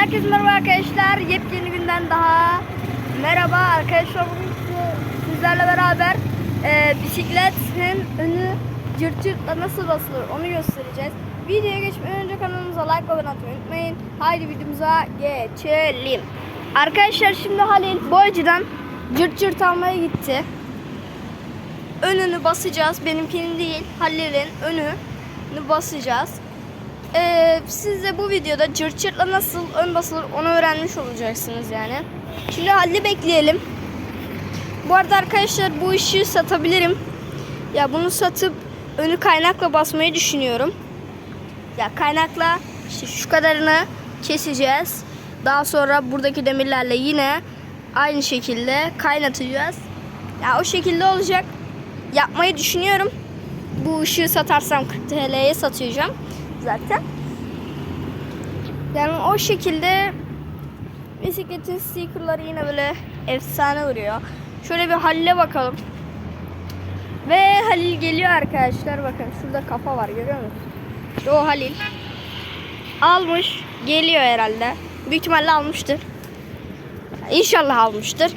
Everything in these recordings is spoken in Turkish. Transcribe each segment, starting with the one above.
Herkese merhaba arkadaşlar. Yepyeni günden daha merhaba arkadaşlar. Bugün sizlerle beraber e, bisikletin önü cırt cırtla nasıl basılır onu göstereceğiz. Videoya geçmeden önce kanalımıza like ve abone olmayı unutmayın. Haydi videomuza geçelim. Arkadaşlar şimdi Halil Boyacı'dan cırt cırt almaya gitti. Önünü basacağız. Benimkinin değil Halil'in önünü basacağız. Ee, siz de bu videoda cırt cırtla nasıl ön basılır onu öğrenmiş olacaksınız yani. Şimdi Halil'i bekleyelim. Bu arada arkadaşlar bu işi satabilirim. Ya bunu satıp önü kaynakla basmayı düşünüyorum. Ya kaynakla işte şu kadarını keseceğiz. Daha sonra buradaki demirlerle yine aynı şekilde kaynatacağız. Ya o şekilde olacak. Yapmayı düşünüyorum. Bu ışığı satarsam 40 TL'ye satacağım zaten. Yani o şekilde bisikletin stickerları yine böyle efsane vuruyor. Şöyle bir Halil'e bakalım. Ve Halil geliyor arkadaşlar. Bakın şurada kafa var görüyor musunuz? İşte o Halil. Almış. Geliyor herhalde. Büyük ihtimalle almıştır. İnşallah almıştır.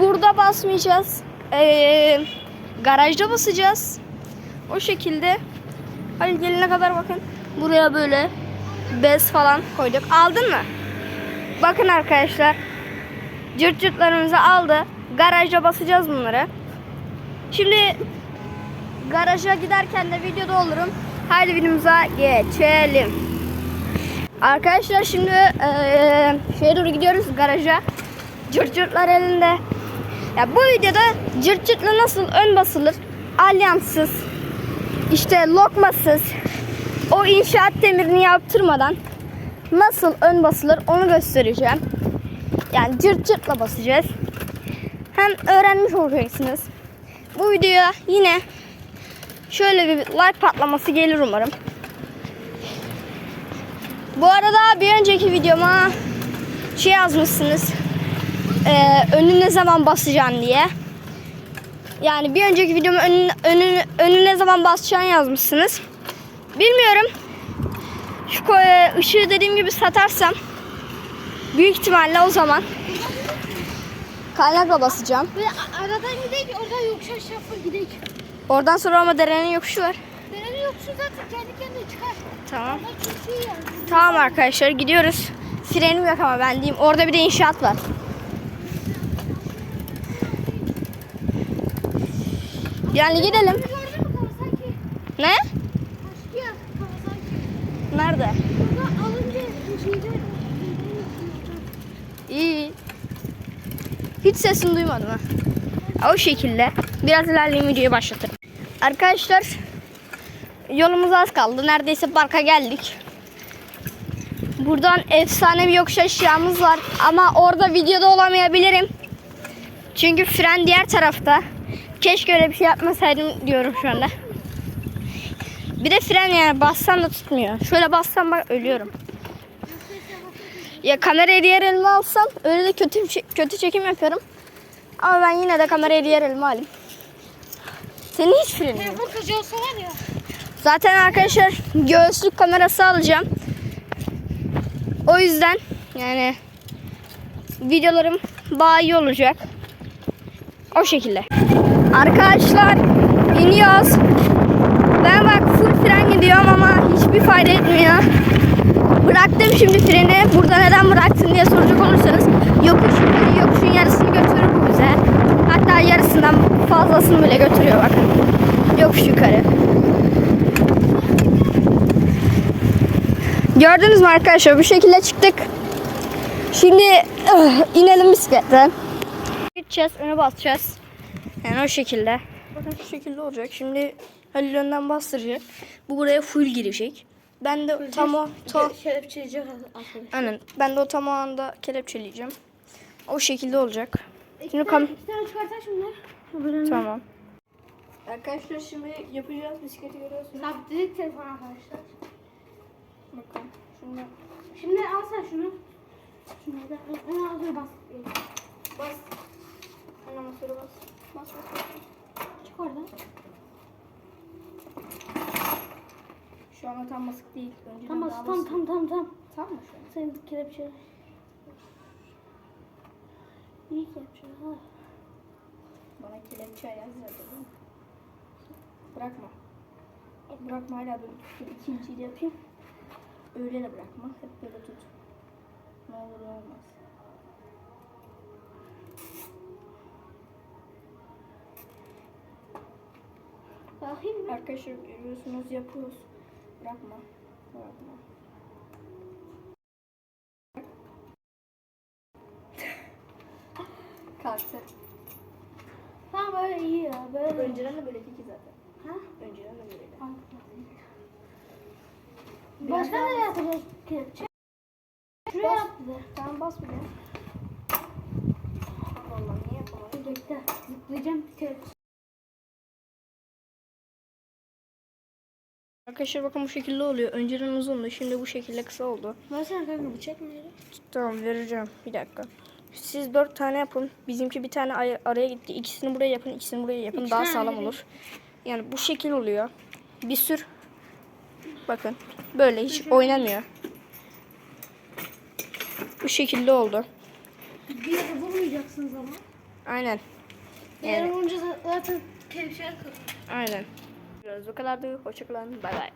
Burada basmayacağız. Ee, garajda basacağız. O şekilde Halil gelene kadar bakın. Buraya böyle bez falan koyduk. Aldın mı? Bakın arkadaşlar. Cırt cırtlarımızı aldı. Garajda basacağız bunları. Şimdi garaja giderken de videoda olurum. Haydi videomuza geçelim. Arkadaşlar şimdi eee şeye doğru gidiyoruz garaja. Cırt cırtlar elinde. Ya bu videoda cırt cırtla nasıl ön basılır? Alyanssız, işte lokmasız, o inşaat demirini yaptırmadan nasıl ön basılır onu göstereceğim. Yani cırt cırtla basacağız. Hem öğrenmiş olacaksınız. Bu videoya yine şöyle bir like patlaması gelir umarım. Bu arada bir önceki videoma şey yazmışsınız. Ee, önü ne zaman basacaksın diye. Yani bir önceki videomu önü, önü, önü ne zaman basacağını yazmışsınız. Bilmiyorum. Şu ko- ışığı dediğim gibi satarsam büyük ihtimalle o zaman kaynakla basacağım. Böyle aradan gidelim oradan yokuş aşağı gidelim. Oradan sonra ama derenin yokuşu var. Derenin yokuşu zaten kendi kendine çıkar. Tamam. Tamam arkadaşlar gidiyoruz. Frenim yok ama ben diyeyim. Orada bir de inşaat var. Yani gidelim. Ne? Nerede? Şeyde İyi. Hiç sesini duymadım ha. O şekilde. Biraz ilerleyeyim videoyu başlatırım. Arkadaşlar yolumuz az kaldı. Neredeyse parka geldik. Buradan efsane bir yokuş aşağımız var. Ama orada videoda olamayabilirim. Çünkü fren diğer tarafta. Keşke öyle bir şey yapmasaydım diyorum şu anda. Bir de fren yani bassam da tutmuyor. Şöyle bassam bak ölüyorum. Ya kamerayı diğer elime alsam öyle de kötü şey- kötü çekim yapıyorum. Ama ben yine de kamerayı diğer elime alayım. Senin hiç frenin yok. Bu olsa var ya. Zaten arkadaşlar göğüslük kamerası alacağım. O yüzden yani videolarım daha iyi olacak. O şekilde. Arkadaşlar iniyoruz. Ben bak full fren gidiyorum ama hiçbir fayda etmiyor. Bıraktım şimdi freni. Burada neden bıraktın diye soracak olursanız yokuş yokuşun yarısını götürür bu bize. Hatta yarısından fazlasını bile götürüyor bakın. Yokuş yukarı. Gördünüz mü arkadaşlar bu şekilde çıktık. Şimdi inelim bisiklete. Gideceğiz öne basacağız. Yani o şekilde. Bakın şu şekilde olacak. Şimdi Halil önden bastıracak. Bu buraya full girecek. Ben de tam o tam, Kelepçeleyecek arkadaşlar. aynen. Ben de o tam o anda kelepçeleyeceğim. O şekilde olacak. Şimdi kam İki çıkartan şimdi. tamam. Arkadaşlar şimdi yapacağız bisikleti görüyorsunuz. Sabitledik telefon arkadaşlar. Bakın. Şimdi Şimdi al sen şunu. Şunu da onu al bas. bas. Hemen sonra bas. Bas bas. bas. Çık oradan. Şu anda tam basık değil. Önceden Tam bas daha tam basık. tam tam tam. Tam mı şu an? Senin kelepçe. İyi kelepçe. Ha. Bana kelepçe değil mi? Bırakma. Bırakma hala böyle tut. Dur, İkinciyi de yapayım. Öyle de bırakma. Hep böyle tut. Ne olur ne olmaz. Bakayım mı? Arkadaşlar görüyorsunuz yapıyoruz. Bırakma. Bırakma. Kalktı. Ha böyle iyi ya. Böyle. Önceden de böyleydi ki zaten. Ha? Önceden de böyleydi. Biraz Başka ne yapacağız kelepçe? Şuraya Bas. yaptı. Tamam bas bir de. Allah Allah niye yapamadım? Bekle. Zıplayacağım kelepçe. Arkadaşlar bakın bu şekilde oluyor. Önceden uzundu. Şimdi bu şekilde kısa oldu. Versene kanka bıçak nerede? Tamam vereceğim. Bir dakika. Siz dört tane yapın. Bizimki bir tane ay- araya gitti. İkisini buraya yapın. ikisini buraya yapın. İki Daha tane sağlam olur. Yani bu şekil oluyor. Bir sür. Bakın. Böyle hiç oynamıyor. Bu şekilde oldu. Bir yere vurmayacaksınız ama. Aynen. Bir yere Yani. vurunca zaten kelepçe kalır. Aynen. Biraz bu kadardı. Hoşçakalın. Bay bay.